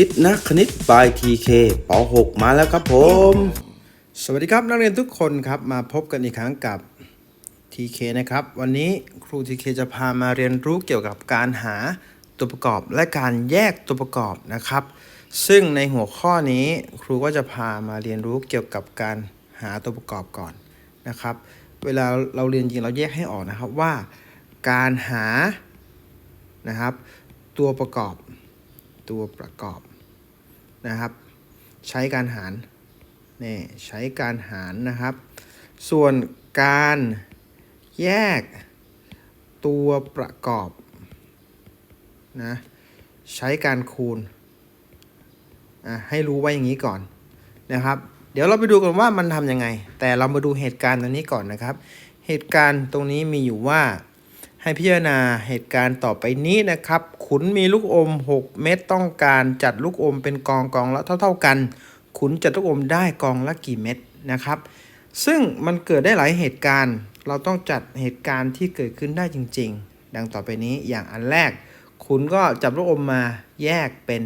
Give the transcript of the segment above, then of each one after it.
คิดนะคณิตบายทีเคป .6 มาแล้วครับผม สวัสดีครับนักเรียนทุกคนครับ มาพบกันอีกครั้งกับ TK นะครับ วันนี้ครู TK จะพามาเรียนรู้เกี่ยวกับการหาตัวประกอบและการแยกตัวประกอบนะครับ ซึ่งในหัวข้อนี้ครูก็จะพามาเรียนรู้เกี่ยวกับการหาตัวประกอบก่อนนะครับ เวลาเราเรียนจริงเราแยกให้ออกนะครับว่า การหานะครับ ตัวประกอบ ตัวประกอบนะครับ ใช้การหารนี่ใช้การหารนะครับ ส่วนการแยกตัวประกอบนะใช้การคูณอะให้รู้ไว้อย่างนี้ก่อนนะครับ เดี๋ยวเราไปดูกันว่ามันทำยังไง แต่เรามาดูเหตุการณ์ตรงนี้ก่อนนะครับ เหตุการณ์ตรงนี้มีอยู่ว่า ให้พิจารณาเหตุการณ์ต่อไปนี้นะครับ ขุนมีลูกอม 6 เม็ดต้องการจัดลูกอมเป็นกองกองละเท่า ๆกัน ขุนจัดลูกอมได้กองละกี่เม็ดนะครับ ซึ่งมันเกิดได้หลายเหตุการณ์ เราต้องจัดเหตุการณ์ที่เกิดขึ้นได้จริง ๆ ดังต่อไปนี้อย่างอันแรก ขุนก็จับลูกอมมาแยกเป็น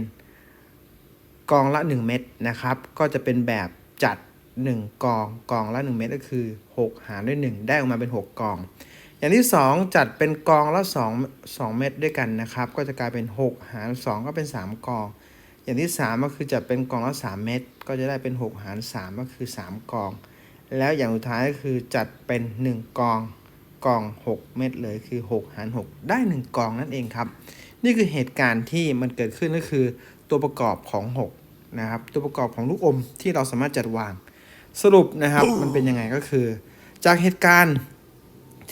กองละ 1 เม็ดนะครับ ก็จะเป็นแบบจัด 1 กองกองละ 1 เม็ดก็คือ 6 หารด้วย 1 ได้ออกมาเป็น 6 กอง อย่างที่ 2 จัดเป็นกองละ2 2เม็ดด้วยกันนะครับ ก็จะกลายเป็น 6 หาร 2 ก็เป็น 3 กอง อย่างที่ 3 ก็คือจัดเป็นกองละ3เม็ดก็จะได้เป็น 6 หาร 3 ก็คือ 3 กอง แล้วอย่างสุดท้ายก็คือจัดเป็น 1 กองกอง 6 เม็ดเลยคือ 6 หาร 6 ได้ 1 กองนั่นเองครับ นี่คือเหตุการณ์ที่มันเกิดขึ้นก็คือตัวประกอบของ 6 นะครับ ตัวประกอบของลูกอมที่เราสามารถจัดวาง สรุปนะครับมันเป็นยังไงก็คือ จากเหตุการณ์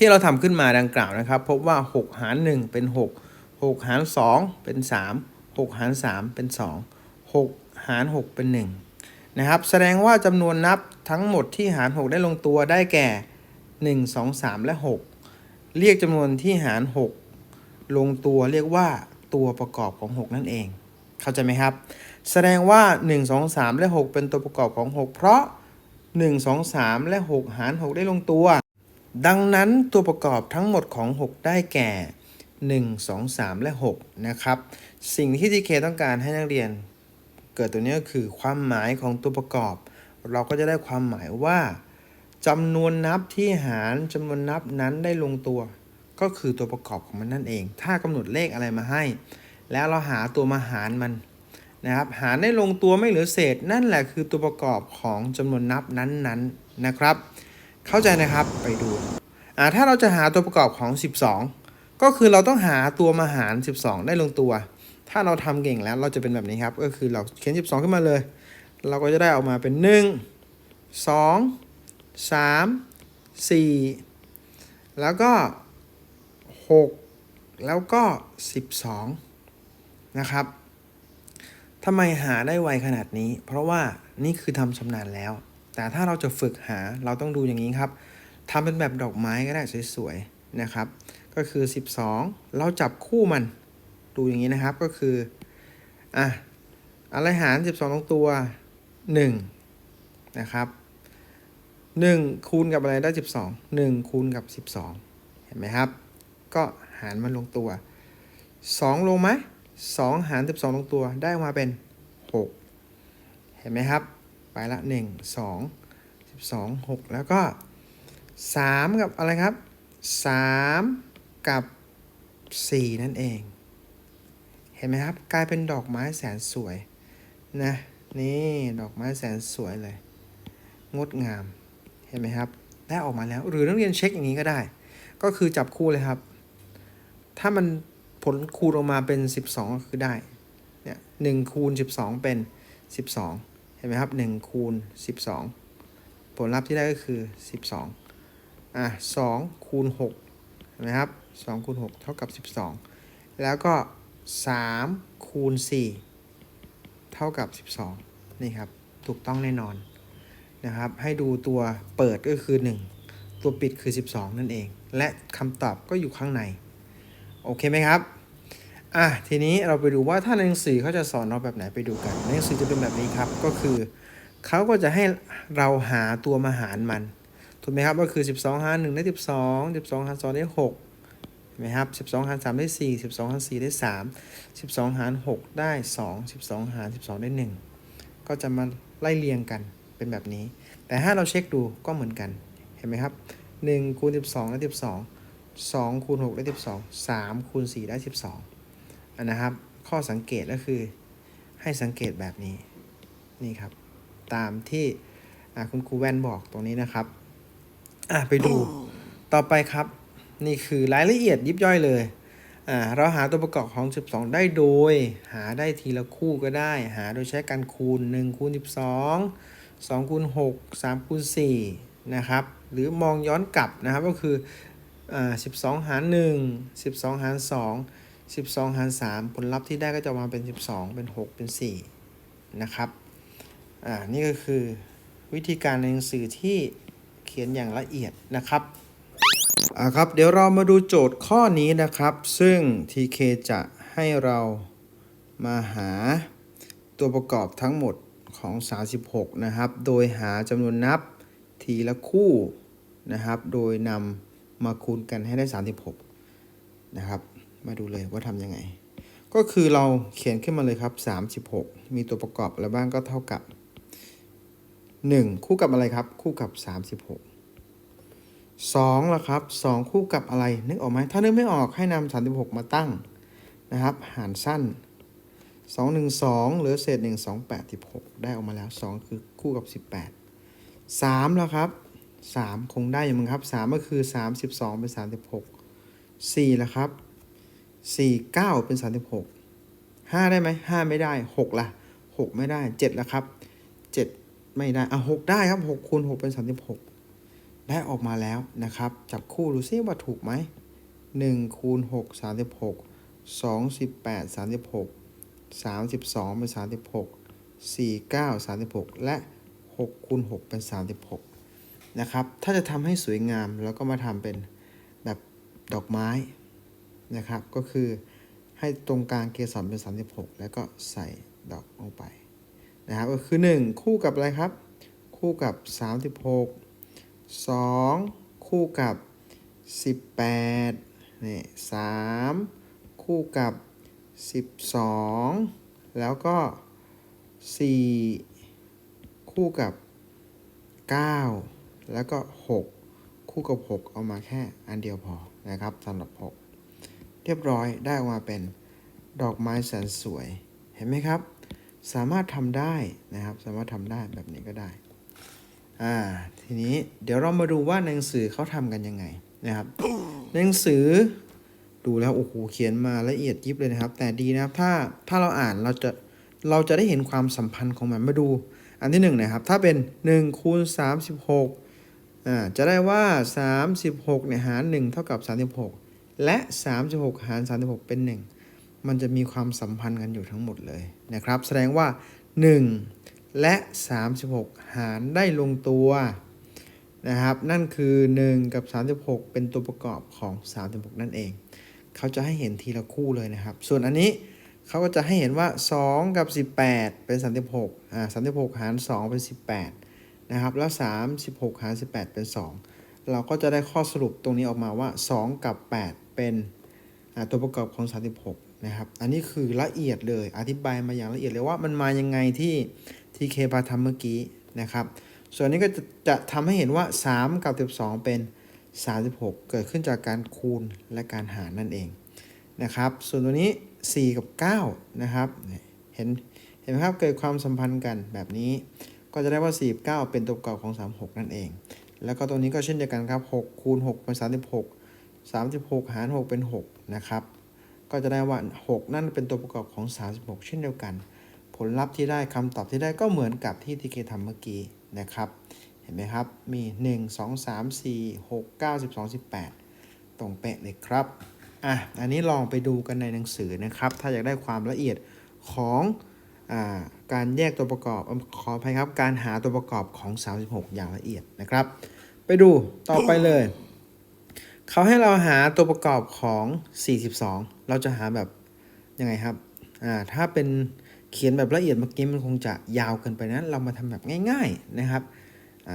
ที่เราทำขึ้นมาดังกล่าวนะครับ พบว่า 6 หาร 1 เป็น 6 6 หาร 2 เป็น 3 6 หาร 3 เป็น 2 6 หาร 6 เป็น 1 นะครับ แสดงว่าจำนวนนับทั้งหมดที่หาร 6 ได้ลงตัวได้แก่ 1 2 3 และ 6 เรียกจำนวนที่หาร 6 ลงตัวเรียกว่าตัวประกอบของ 6 นั่นเอง เข้าใจไหมครับ แสดงว่า 1 2 3 และ 6 เป็นตัวประกอบของ 6 เพราะ 1 2 3 และ 6 หาร 6 ได้ลงตัว ดังนั้นตัวประกอบทั้งหมดของ 6 ได้แก่ 1 2 3 และ 6 นะครับ สิ่งที่ TK ต้องการให้นักเรียน เกิดตัวนี้ก็คือความหมายของตัวประกอบ เราก็จะได้ความหมายว่าจำนวนนับที่หารจำนวนนับนั้นได้ลงตัว ก็คือตัวประกอบของมันนั่นเอง ถ้ากำหนดเลขอะไรมาให้ แล้วเราหาตัวมาหารมันนะครับหารได้ลงตัวไม่เหลือเศษนั่นแหละคือตัวประกอบของจำนวนนับนั้นๆนะครับ เข้าใจนะครับไปดูอ่าถ้าเราจะหาตัวประกอบของ 12 ก็คือเราต้องหาตัวมาหาร 12 ได้ลงตัว ถ้าเราทำเก่งแล้วเราจะเป็นแบบนี้ครับ ก็คือเราเขียน 12 ขึ้นมาเลย เราก็จะได้ออกมาเป็น 1 2 3 4 แล้วก็ 6 แล้วก็ 12 นะครับทำไมหาได้ไวขนาดนี้ เพราะว่านี่คือทำชำนาญแล้ว แต่ถ้าเราจะฝึกหาเราต้องดูอย่างนี้ครับทำเป็นแบบดอกไม้ก็ได้สวยๆนะครับ ก็คือ 12 เราจับคู่มันดูอย่างนี้นะครับก็คืออะอะไรหาร 12ตรงตัว 1 นะครับ 1 คูณกับอะไรได้ 12 1 คูณกับ 12 เห็นไหมครับ ก็หารมันลงตัว 2 ลงไหม2 หาร 12 ลงตัวได้ออกมาเป็น 6 เห็นไหมครับ ละ 1 2 12 6 แล้วก็ 3 กับอะไรครับ 3 กับ 4 นั่นเอง เห็นไหมครับ กลายเป็นดอกไม้แสนสวยนะนี่ดอกไม้แสนสวยเลย งดงามเห็นไหมครับ ได้ออกมาแล้วหรือนักเรียนเช็คอย่างนี้ก็ได้ ก็คือจับคู่เลยครับ ถ้ามันผลคูณออกมาเป็น 12 ก็คือได้เนี่ยหนึ่งคูณ 12 เป็น 12 เห็นไหมครับ1คูณ12 ผลลัพธ์ที่ได้ก็คือ 12อะ2คูณ6เห็นไหมครับ2คูณ6เท่ากับ 12 แล้วก็3คูณ4เท่ากับ 12 นี่ครับถูกต้องแน่นอนนะครับ ให้ดูตัวเปิดก็คือ 1 ตัวปิดคือ 12 นั่นเอง และคำตอบก็อยู่ข้างใน โอเคไหมครับ อะทีนี้เราไปดูว่าถ้าในหนังสือเขาจะสอนเราแบบไหนไปดูกันในหนังสือจะเป็นแบบนี้ครับก็คือเขาก็จะให้เราหาตัวมหารมันถูกไหมครับก็คือ 12หาร1ได้ 12 12หาร2ได้6ห็นไหมครับ 12หาร3ได้ 4 12หาร4ได้ 3 12หาร6ได้ 2 12หาร12 ได้ 1 ก็จะมาไล่เรียงกันเป็นแบบนี้ แต่ถ้าเราเช็คดูก็เหมือนกันเห็นไหมครับ1คูณ12ได้12 2คูณ6ได้12 3คูณ4ได้12อั นนะครับ ข้อสังเกตก็คือให้สังเกตแบบนี้นี่ครับ ตามที่อ่าคุณครูแว่นบอกตรงนี้นะครับอะไปดูต่อไปครับ นี่คือรายละเอียดยิบย่อยเลยอ่าเราหาตัวประกอบของ 12 ได้โดย หาได้ทีละคู่ก็ได้ หาโดยใช้การคูณ1คูณ12 2คูณ6 3คูณ4นะครับ หรือมองย้อนกลับนะครับก็คืออ่า12 หาร 1 12 หาร 2 12 หาร 3 ผลลัพธ์ที่ได้ก็จะมาเป็น 12 เป็น 6 เป็น 4 นะครับ อ่า นี่ก็คือวิธีการในหนังสือที่เขียนอย่างละเอียดนะครับ อ่าครับ เดี๋ยวเรามาดูโจทย์ข้อนี้นะครับ ซึ่ง TK จะให้เรามาหาตัวประกอบทั้งหมดของ 36 นะครับ โดยหาจำนวนนับทีละคู่นะครับ โดยนำมาคูณกันให้ได้ 36 นะครับ มาดูเลยว่าทำยังไง ก็คือเราเขียนขึ้นมาเลยครับ 36 มีตัวประกอบอะไรบ้างก็เท่ากับ 1 คู่กับอะไรครับ คู่กับ 36 2ล่ะครับ 2 คู่กับอะไร นึกออกไหมถ้านึกไม่ออกให้นำ36 มาตั้งนะครับ หารสั้น 2 1 2 เหลือเศษ 1 2 8 16 ได้ออกมาแล้ว 2 คือคู่กับ 18 3ล่ะครับ 3 คงได้อยู่มั้งครับ 3 ก็คือ 32 เป็น 36 4ล่ะครับ 4 9เป็น36 5ได้ไหม5ไม่ได้6ล่ะ6ไม่ได้7ละครับ7ไม่ได้อะ6ได้ครับ6คูณ6เป็น36ได้ออกมาแล้วนะครับ จับคู่ดูซิว่าถูกไหม1คูณ6 36 2 18 36 32เป็น36 4 9 36และ6คูณ6เป็น36นะครับ ถ้าจะทำให้สวยงามเราก็มาทำเป็นแบบดอกไม้ นะครับ ก็คือให้ตรงกลางเกสรเป็น 36 แล้วก็ใส่ดอกลงไปนะครับก็คือ 1 คู่กับอะไรครับ คู่กับ 36 2 คู่กับ 18นี่3คู่กับ 12 แล้วก็ 4 คู่กับ 9 แล้วก็ 6 คู่กับ 6 เอามาแค่อันเดียวพอนะครับสำหรับ 6 เรียบร้อยได้ออกมาเป็นดอกไม้แสนสวยเห็นไหมครับ สามารถทำได้นะครับ สามารถทำได้แบบนี้ก็ได้อ่าทีนี้เดี๋ยวเรามาดูว่านหนังสือเขาทำกันยังไงนะครับนหนังสือดูแล้วโอ้โหเขียนมาละเอียดยิบเลยนะครับ แต่ดีนะครับถ้าถ้าเราอ่านเราจะเราจะได้เห็นความสัมพันธ์ของมันมาดูอันที่หนึ่งนะครับ ถ้าเป็น1คูณ36อ่าจะได้ว่า 36เนี่ยหาร1เท่ากับ 36 และ 36 หาร 36 เป็น 1 มันจะมีความสัมพันธ์กันอยู่ทั้งหมดเลยนะครับ แสดงว่า 1 และ 36 หารได้ลงตัวนะครับ นั่นคือ 1 กับ 36 เป็นตัวประกอบของ 36 นั่นเอง เขาจะให้เห็นทีละคู่เลยนะครับ ส่วนอันนี้เขาก็จะให้เห็นว่า 2 กับ 18 เป็น 36อ่า36 หาร 2 เป็น 18 นะครับ แล้ว 36 หาร 18 เป็น 2 เราก็จะได้ข้อสรุปตรงนี้ออกมาว่า 2 กับ 8 เป็นตัวประกอบของ 36 นะครับ อันนี้คือละเอียดเลย อธิบายมาอย่างละเอียดเลยว่ามันมายังไงที่ TK พาทำเมื่อกี้นะครับ ส่วนนี้ก็จะจะทำให้เห็นว่า 3 กับ 12 เป็น 36 เกิดขึ้นจากการคูณและการหารนั่นเองนะครับ ส่วนตัวนี้ 4 กับ 9 นะครับเนี่ยเห็นเห็นไหมครับ เกิดความสัมพันธ์กันแบบนี้ ก็จะได้ว่า 4 9 เป็นตัวประกอบของ 36 นั่นเอง แล้วก็ตรงนี้ก็เช่นเดียวกันครับ6คูณ6เป็น36 36 หาร 6 เป็น 6 นะครับ ก็จะได้ว่า 6 นั่นเป็นตัวประกอบของ 36 เช่นเดียวกัน ผลลัพธ์ที่ได้คำตอบที่ได้ก็เหมือนกับที่ทีเคทำเมื่อกี้นะครับ เห็นไหมครับ มี 1 2 3 4 6 9 12 18 ตรงเป๊ะเลยครับ อะ อันนี้ลองไปดูกันในหนังสือนะครับ ถ้าอยากได้ความละเอียดของ การแยกตัวประกอบขออภัยครับการหาตัวประกอบของ 36 อย่างละเอียดนะครับ ไปดูต่อไปเลย เขาให้เราหาตัวประกอบของ 42 เราจะหาแบบยังไงครับถ้าเป็นเขียนแบบละเอียดเมื่อกี้มันคงจะยาวเกินไปนะเรามาทำแบบง่าย ๆนะครับ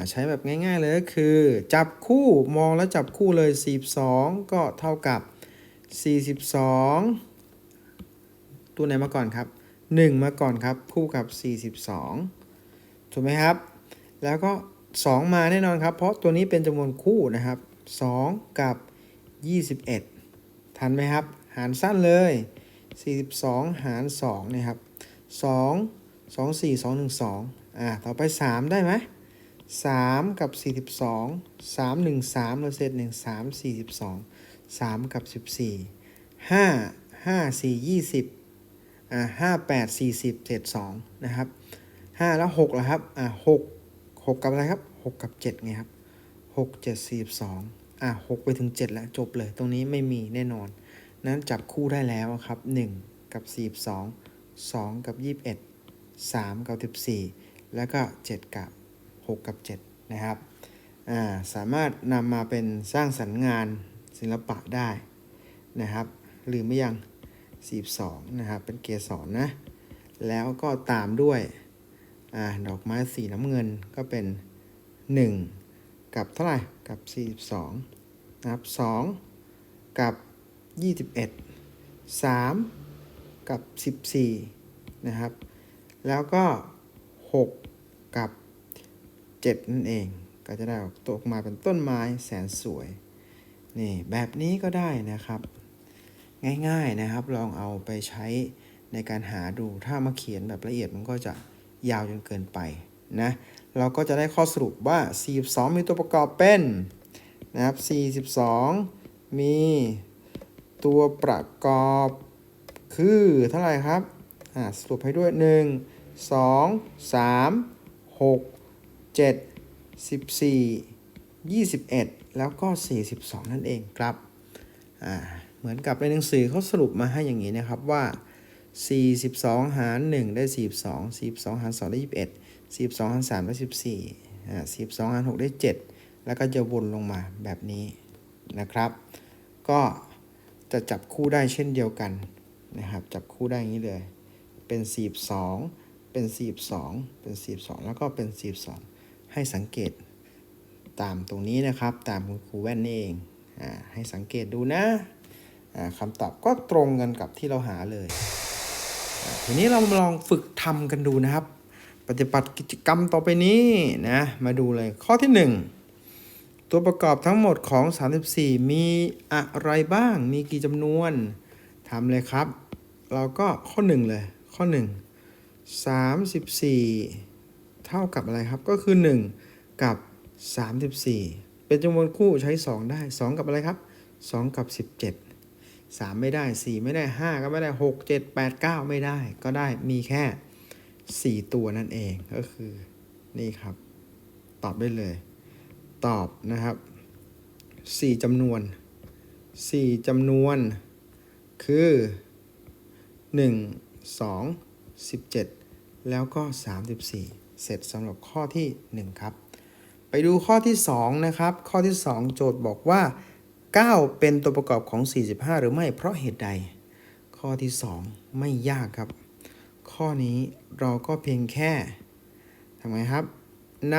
ใช้แบบง่ายๆเลยก็คือ จับคู่มองแล้วจับคู่เลย 42 ก็เท่ากับ 42 ตัวไหนมาก่อนครับ 1 มาก่อนครับ คู่กับ 42 ถูกไหมครับ แล้วก็ 2 มาแน่นอนครับ เพราะตัวนี้เป็นจำนวนคู่นะครับ 2 กับ 21 ทันไหมครับ หารสั้นเลย 42 หาร2นะครับ 2 2 4 2 1 2อ่า ต่อไป 3 ได้ไหม3 กับ 42 3 1 3เราเซต1 3 42 3 กับ 14 5 5 4 20 อ่า5 8 40เศษ2นะครับ5แล้ว6แล้วครับอ่า6 6กับอะไรครับ6กับ7ไงครับ6 7 42อ่า6ไปถึง7แล้วจบเลย ตรงนี้ไม่มีแน่นอน นั้นจับคู่ได้แล้วครับ1กับ42 2กับ21 3กับ14แล้วก็7กับ6กับ7นะครับอ่าสามารถนำมาเป็นสร้างสรรค์งานศิลปะได้นะครับลืมไม่ยัง 42นะครับ เป็นเกสรนะ แล้วก็ตามด้วยอดอกไม้สีน้ำเงินก็เป็น 1 กับเท่าไหร่ กับ 42นะครับ2กับ 21 3 กับ 14 นะครับ แล้วก็ 6 กับ 7 นั่นเอง ก็จะได้ออกตัวออกมาเป็นต้นไม้แสนสวย นี่แบบนี้ก็ได้นะครับ ง่ายๆนะครับ ลองเอาไปใช้ในการหาดูถ้ามาเขียนแบบละเอียดมันก็จะยาวจนเกินไปนะเราก็จะได้ข้อสรุปว่า 42 มีตัวประกอบเป็นนะครับ 42 มีตัวประกอบคือเท่าไหร่ครับอ่าสรุปให้ด้วย 1 2 3 6 7 14 21 แล้วก็ 42 นั่นเองครับอ่า เหมือนกับในหนังสือเขาสรุปมาให้อย่างนี้นะครับว่า 42 หาร 1 ได้ 42 42 หาร 2 ได้ 21 42 หาร 3 ได้ 14อ่า42หาร 6 ได้ 7 แล้วก็จะวนลงมาแบบนี้นะครับ ก็จะจับคู่ได้เช่นเดียวกันนะครับ จับคู่ได้อย่างนี้เลย เป็น 42 เป็น 42 เป็น 42 แล้วก็เป็น 42 ให้สังเกตตามตรงนี้นะครับ ตามคุณครูแว่นนี่เอง อ่า ให้สังเกตดูนะ คำตอบก็ตรงกันกับที่เราหาเลย ทีนี้เรามาลองฝึกทำกันดูนะครับ ปฏิบัติกิจกรรมต่อไปนี้นะมาดูเลยข้อที่ 1 ตัวประกอบทั้งหมดของ 34 มีอะไรบ้าง มีกี่จำนวนทำเลยครับ เราก็ข้อ 1 เลย ข้อ 1 34 เท่ากับอะไรครับก็คือ 1 กับ 34 เป็นจำนวนคู่ใช้ 2 ได้ 2 กับอะไรครับ 2 กับ 17 3 ไม่ได้ 4 ไม่ได้ 5 ก็ไม่ได้ 6 7 8 9 ไม่ได้ ก็ได้มีแค่ 4 ตัวนั่นเองก็คือนี่ครับ ตอบได้เลย ตอบนะครับ 4จำนวน 4จำนวนคือ 1 2 17 แล้วก็ 34 เสร็จสำหรับข้อที่ 1 ครับ ไปดูข้อที่ 2 นะครับ ข้อที่ 2 โจทย์บอกว่า 9 เป็นตัวประกอบของ 45 หรือไม่เพราะเหตุใด ข้อที่ 2 ไม่ยากครับ ข้อนี้เราก็เพียงแค่ทำไงครับน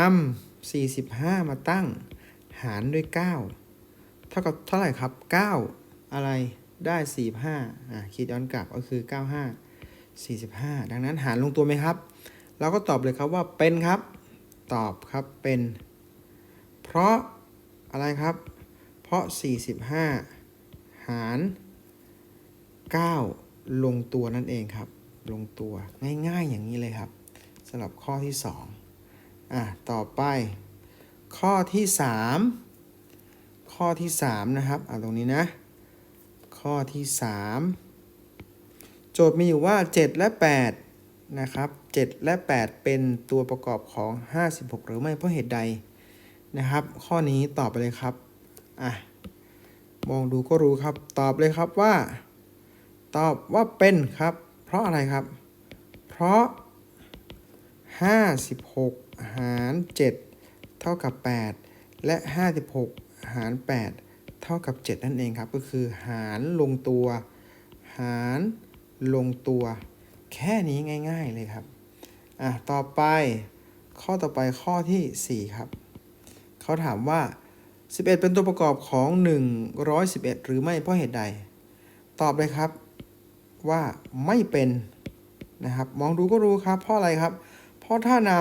ำ45 มาตั้ง หารด้วย 9 เท่ากับเท่าไหร่ครับ 9 อะไรได้ 45อะคิดย้อนกลับก็คือ 95 45 ดังนั้นหารลงตัวไหมครับ เราก็ตอบเลยครับว่าเป็นครับ ตอบครับเป็น เพราะอะไรครับ เพราะ 45 หาร 9 ลงตัวนั่นเองครับ ลงตัวง่ายๆอย่างนี้เลยครับสำหรับข้อที่ 2อะต่อไป ข้อที่ 3 ข้อที่ 3 นะครับอะตรงนี้นะ ข้อที่ 3 โจทย์มีอยู่ว่า 7 และ 8 นะครับ 7 และ 8 เป็นตัวประกอบของ 56 หรือไม่เพราะเหตุใดนะครับ ข้อนี้ตอบไปเลยครับ อะมองดูก็รู้ครับ ตอบเลยครับว่า ตอบว่าเป็นครับ เพราะอะไรครับ เพราะ 56 หาร 7 เท่ากับ 8 และ 56 หาร 8 เท่ากับ 7 นั่นเองครับ ก็คือหารลงตัว หารลงตัว แค่นี้ง่าย ๆ เลยครับ อะ ต่อไปข้อต่อไปข้อที่ 4 ครับ เขาถามว่า 11 เป็นตัวประกอบของ 111 หรือไม่เพราะเหตุใด ตอบเลยครับว่าไม่เป็นนะครับ มองดูก็รู้ครับ เพราะอะไรครับ เพราะถ้าน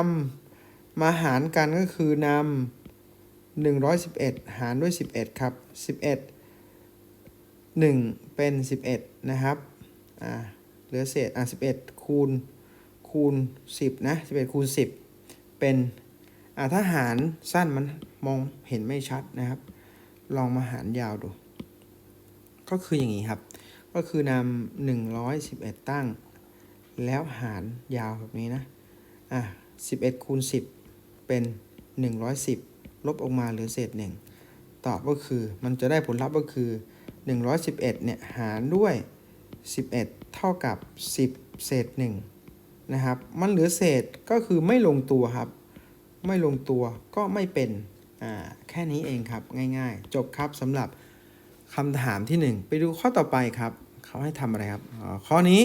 ำมาหารกันก็คือนำ111 หารด้วย 11 ครับ 11 1 เป็น 11 นะครับ อ่า เหลือเศษ อะ11 คูณ คูณ 10 นะ 11 คูณ 10 เป็น อ่าถ้าหารสั้นมัน มองเห็นไม่ชัดนะครับ ลองมาหารยาวดู ก็คืออย่างนี้ครับ ก็คือนำหนึ่งร้อยสิบเอ็ดตั้ง แล้วหารยาวแบบนี้นะ อะสิบเอ็ดคูณสิบเป็นหนึ่งร้อยสิบลบออกมาเหลือเศษหนึ่งตอบก็คือมันจะได้ผลลัพธ์ก็คือหนึ่งร้อยสิบเอ็ดเนี่ย หารด้วยสิบเท่ากับสิบเศษหนึ่งนะครับ มันเหลือเศษก็คือไม่ลงตัวครับ ไม่ลงตัวก็ไม่เป็น อ่าแค่นี้เองครับง่ายๆ จบครับสำหรับคำถามที่ 1 ไปดูข้อต่อไปครับเขาให้ทำอะไรครับอ๋อข้อนี้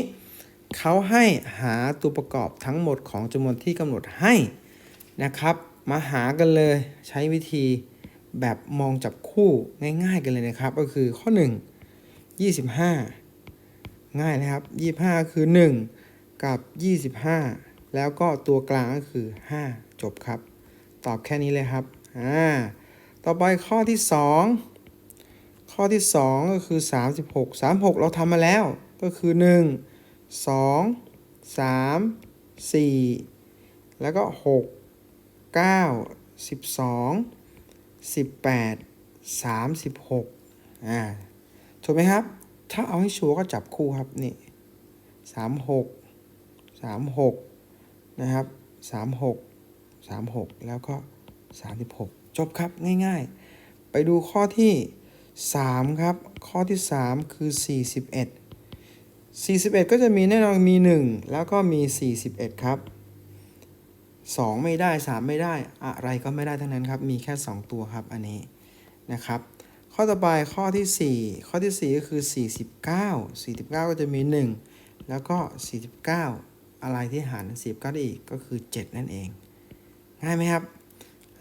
เขาให้หาตัวประกอบทั้งหมดของจำนวนที่กำหนดให้นะครับ มาหากันเลยใช้วิธีแบบมองจับคู่ง่ายๆกันเลยนะครับ ก็คือข้อ 1 25 ง่ายนะครับ 25 คือ 1 กับ 25 แล้วก็ตัวกลางก็คือ 5 จบครับ ตอบแค่นี้เลยครับ อ่าต่อไปข้อที่ 2 ข้อที่ 2 ก็คือ 36 36 เราทำมาแล้วก็คือ 1 2 3 4 แล้วก็ 6 9 12 18 36อ่าถูกไหมครับ ถ้าเอาให้ชัวร์ก็จับคู่ครับนี่ 36 36 นะครับ 36 36 แล้วก็ 36 จบครับง่ายๆ ไปดูข้อที่ 3 ครับ ข้อที่ 3 คือ 41 41 ก็จะมีแน่นอนมี 1 แล้วก็มี 41 ครับ 2 ไม่ได้ 3 ไม่ได้อะไรก็ไม่ได้ทั้งนั้นครับ มีแค่ 2 ตัวครับอันนี้นะครับข้อต่อไปข้อที่ 4 ข้อที่ 4 ก็คือ 49 49 ก็จะมี 1 แล้วก็ 49 อะไรที่หาร10ก็ได้อีกก็คือ 7 นั่นเอง ง่ายไหมครับ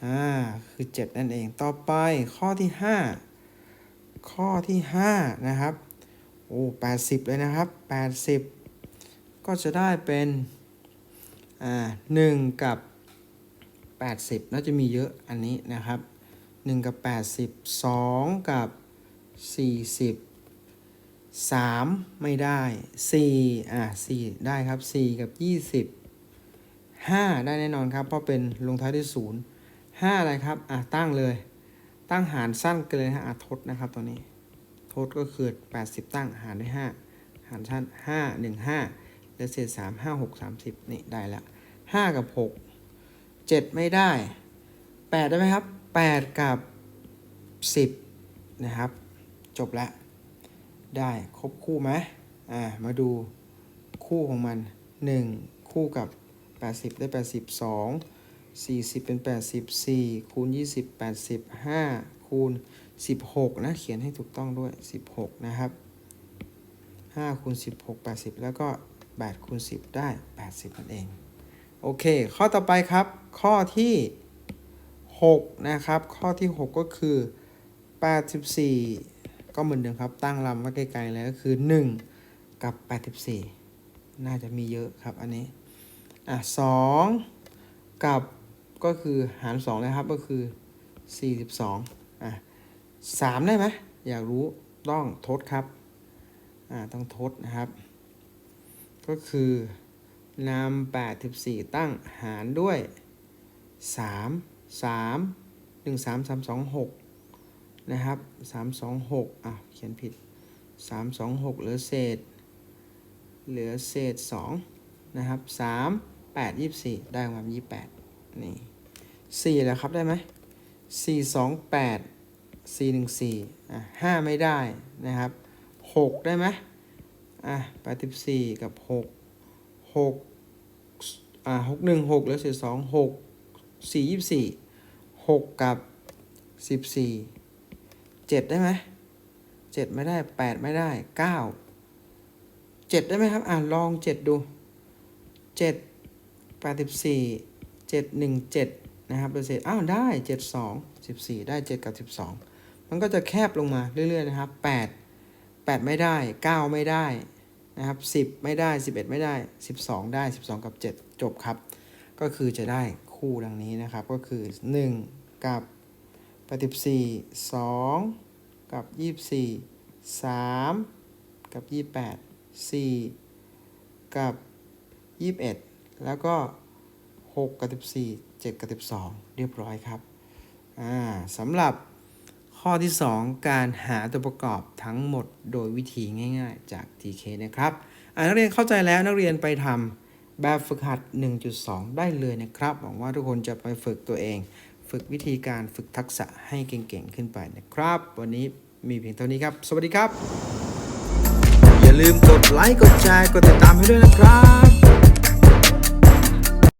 อ่าคือ 7 นั่นเอง ต่อไปข้อที่ 5 ข้อที่5นะครับ โอ้80เลยนะครับ80ก็จะได้เป็น อ่า1กับ 80 น่าจะมีเยอะอันนี้นะครับ 1 กับ 80 2 กับ 40 3 ไม่ได้ 4 อ่า4ได้ครับ 4 กับ 20 5 ได้แน่นอนครับ เพราะเป็นลงท้ายด้วย0 5 อะไรครับ อะตั้งเลย ตั้งหารสั้นกันเลยนะอะทดนะครับตัวนี้ ทดก็คือ 80 ตั้งหารด้วย 5 หารสั้น 5 1 5เหลือเศษ 3 5 6 30 นี่ได้ล้ว5กับ 6 7 ไม่ได้ 8 ได้ไหมครับ 8 กับ 10 นะครับ จบล้วได้ครบคู่ไหมอ่ามาดูคู่ของมัน 1 คู่กับ 80 ได้ 82 40 เป็น84คูณ 20 85คูณ 16 นะ เขียนให้ถูกต้องด้วย 16 นะครับ 5 คูณ 16 80 แล้วก็ 8 คูณ 10 ได้ 80 นั่นเอง โอเค ข้อต่อไปครับ ข้อที่ 6 นะครับ ข้อที่ 6 ก็คือ 84 ก็เหมือนเดิมครับ ตั้งลำไว้ไกลๆเลยก็คือ 1 กับ 84 น่าจะมีเยอะครับอันนี้ อะ 2 กับ ก็คือหาร 2 เลยครับก็คือ 42อะ3ได้ไหมอยากรู้ต้องทดครับอ่าต้องทดนะครับ ก็คือนำ84 ตั้งหารด้วย 3 3 1 3 3 2 6 นะครับ 3 2 6อะเขียนผิด 3 2 6 เหลือเศษ เหลือเศษ 2 นะครับ 3 8 24 ได้มา28 นี่4แล้วครับได้ไหม4 2 8 4 1 4อะ5ไม่ได้นะครับ6ได้ไหมอะ84กับ6 6อ่า6 1 6แล้วเศษ2 6 4 24 6กับ14 7ได้ไหม7ไม่ได้8ไม่ได้9 7ได้ไหมครับ อ่าลอง7ดู7 84 7 1 7 นะครับเศษอ้าว ได้ 7 2 14 ได้ 7 กับ 12 มันก็จะแคบลงมาเรื่อยๆนะครับ 8 8 ไม่ได้ 9 ไม่ได้นะครับ 10 ไม่ได้ 11 ไม่ได้ 12 ได้ 12 กับ 7 จบครับ ก็คือจะได้คู่ดังนี้นะครับ ก็คือ 1 กับ84 2 กับ 24 3 กับ 28 4 กับ 21 แล้วก็ 6กับ14 7กับ12 เรียบร้อยครับสำหรับข้อที่ 2 การหาตัวประกอบทั้งหมดโดยวิธีง่าย ๆ จาก TK นะครับนักเรียนเข้าใจแล้วนักเรียนไปทำแบบฝึกหัด 1.2 ได้เลยนะครับ หวังว่าทุกคนจะไปฝึกตัวเอง ฝึกวิธีการฝึกทักษะให้เก่งๆ ขึ้นไปนะครับ วันนี้มีเพียงเท่านี้ครับ สวัสดีครับ อย่าลืมกดไลค์กดแชร์กดติดตามให้ด้วยนะครับ